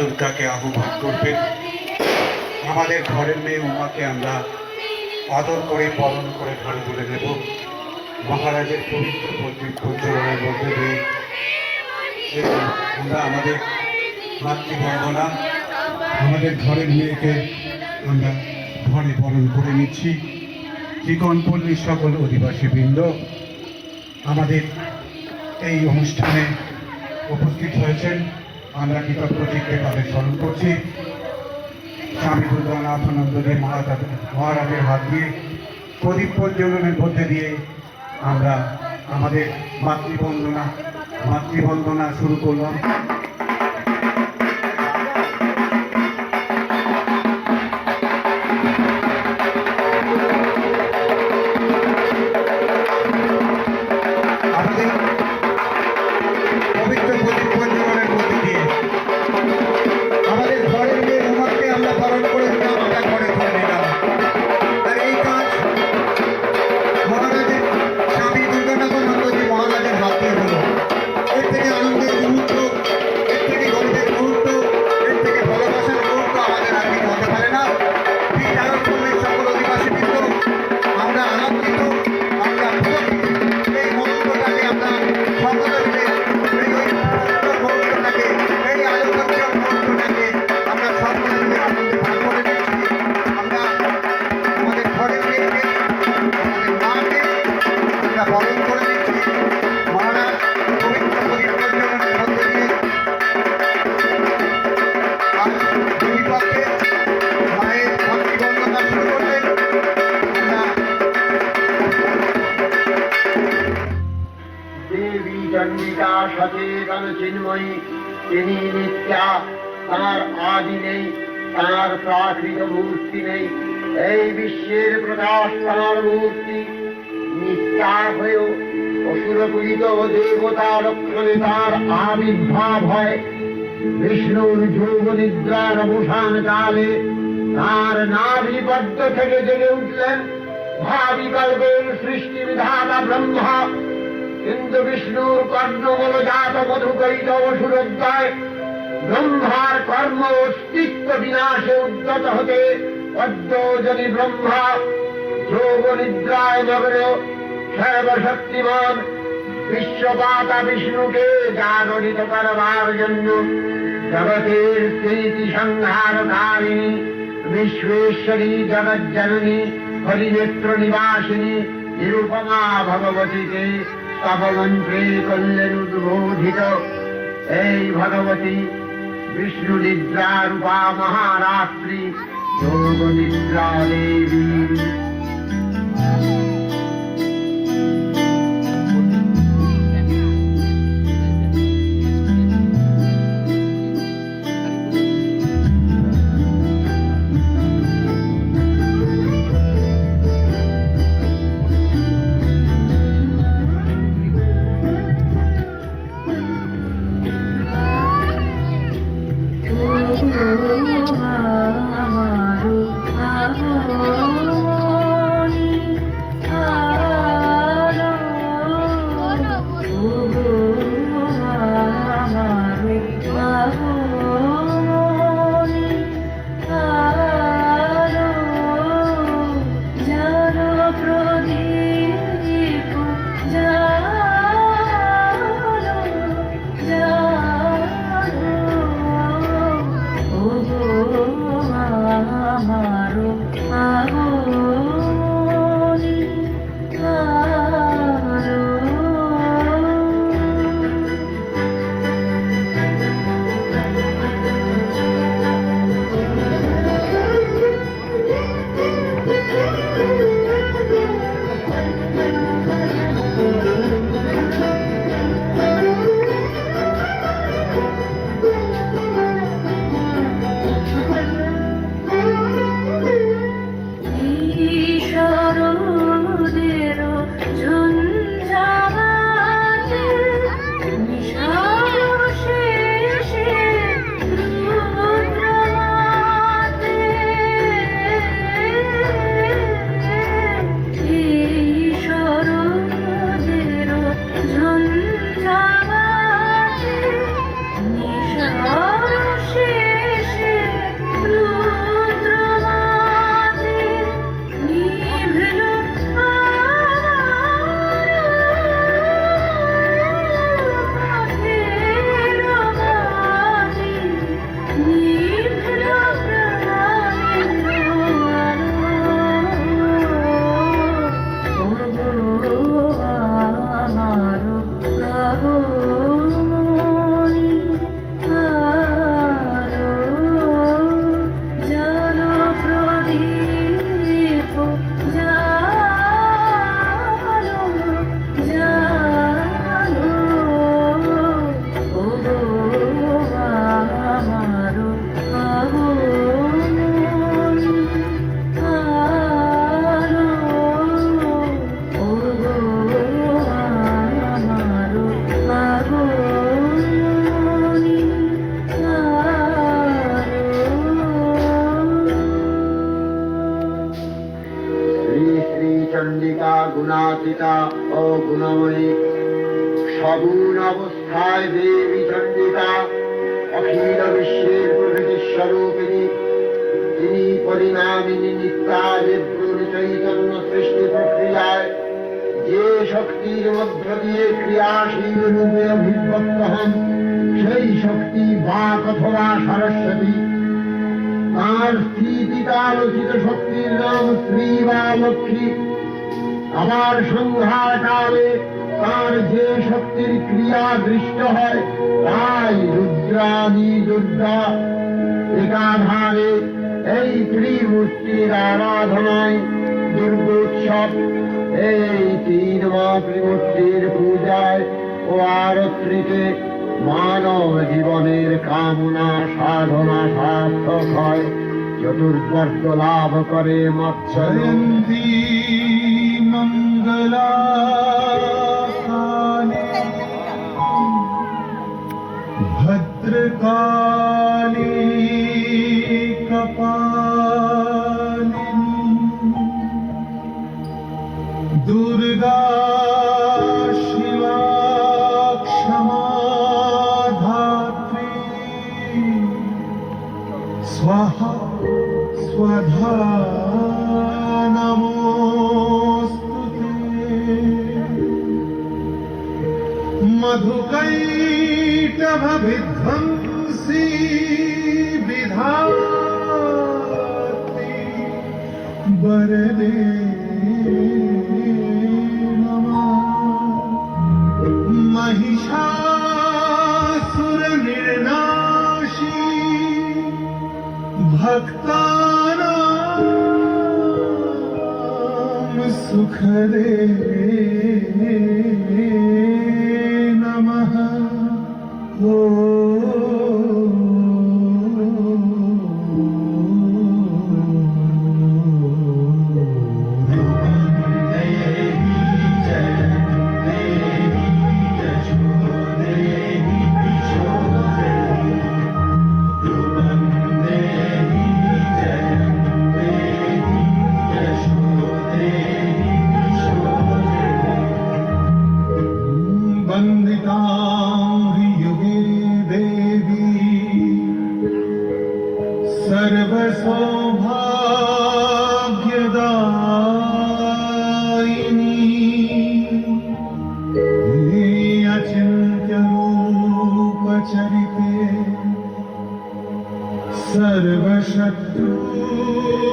দুর্গাকে আহ্বান করবেন। আমাদের ঘরের মেয়ে উমাকে আমরা আদর করে পালন করে ঘরে তুলে দেব মহারাজের পবিত্র প্রচলনের মধ্যে দিয়ে। আমরা আমাদের মাতৃবন্দনা আমাদের ঘরের মেয়েকে আমরা ঘরে বরণ করে নিচ্ছি। চিকনপল্লীর সকল অধিবাসী বৃন্দ আমাদের এই অনুষ্ঠানে উপস্থিত হয়েছেন আমরা কৃতজ্ঞচিত্তে তাদের স্মরণ করছি। স্বামী দুর্গানাথ আনন্দদেব মহারাজ মহারাজের হাত দিয়ে প্রদীপ প্রজ্বলনের মধ্যে দিয়ে আমরা আমাদের মাতৃবন্দনা মাতৃবন্দনা শুরু করলাম। সচেতন চিন্ময়ী। তিনি নিত্যা তার আদি নেই, তার প্রাকৃত মূর্তি নেই। এই বিশ্বের প্রকাশ তার মূর্তি নিত্যা হয়েও অসুরপীড়িত দেবতা লক্ষণে তার আবির্ভাব হয়। বিষ্ণুর যোগ নিদ্রার অবসান কালে তার নাভিপদ্ম থেকে জেগে উঠলেন। ভাবি কল্পের সৃষ্টি বিধাতা ব্রহ্মা। কিন্তু বিষ্ণুর কর্ণমূল জাত মধুকরিত অসুরোদ্ধায় ব্রহ্মার কর্ম অস্তিত্ব বিনাশে উদ্যত হতে পদ্মজনী ব্রহ্মা যোগ নিদ্রায় মগ্ন সর্বশক্তিমান বিশ্বপাতা বিষ্ণুকে জাগরিত করবার জন্য জগতের স্মৃতি সংহারকারিণী, বিশ্বেশ্বরী, জগজ্জননী, হরিনেত্র নিবাসিনী, নিরুপমা ভগবতীকে তপমন্ত্রে করলেন উদ্বোধিত এই ভগবতী বিষ্ণু নিদ্রা রূপা মহারাত্রি যোগ নিদ্রা দেবী চণ্ডিকা গুণাতীতা ও গুণময়ী সগুণ অবস্থায় দেবী চণ্ডিকা অখিল বিশ্বের প্রকৃতি স্বরূপিণী। তিনি পরিণামিনী নিত্যা দেবগুণ চৈতন্য সৃষ্টি প্রক্রিয়ায় যে শক্তির মধ্য দিয়ে ক্রিয়াশীল রূপে অভিব্যক্ত হন, সেই শক্তি বাক অথবা সরস্বতী। তার স্থিতিকালোচিত শক্তির নাম শ্রী বা লক্ষ্মী। আবার সংহার কালে তার যে শক্তির ক্রিয়া দৃষ্ট হয়, তাই রুদ্রাদি দুর্গা একাধারে এই ত্রিমূর্তির আরাধনায় দুর্গোৎসব, এই তিন মা ত্রিমূর্তির পূজায় ও আরত্রিতে মানব জীবনের কামনা সাধনা সার্থক হয়। চতুর্বর্গ লাভ করে মৎস্য। मङ्गलानि भद्रकाली कपालिनी दुर्गा विध्वंसि विधाति। वरदे महिषा सुरनिर्णाशि भक्ताना through.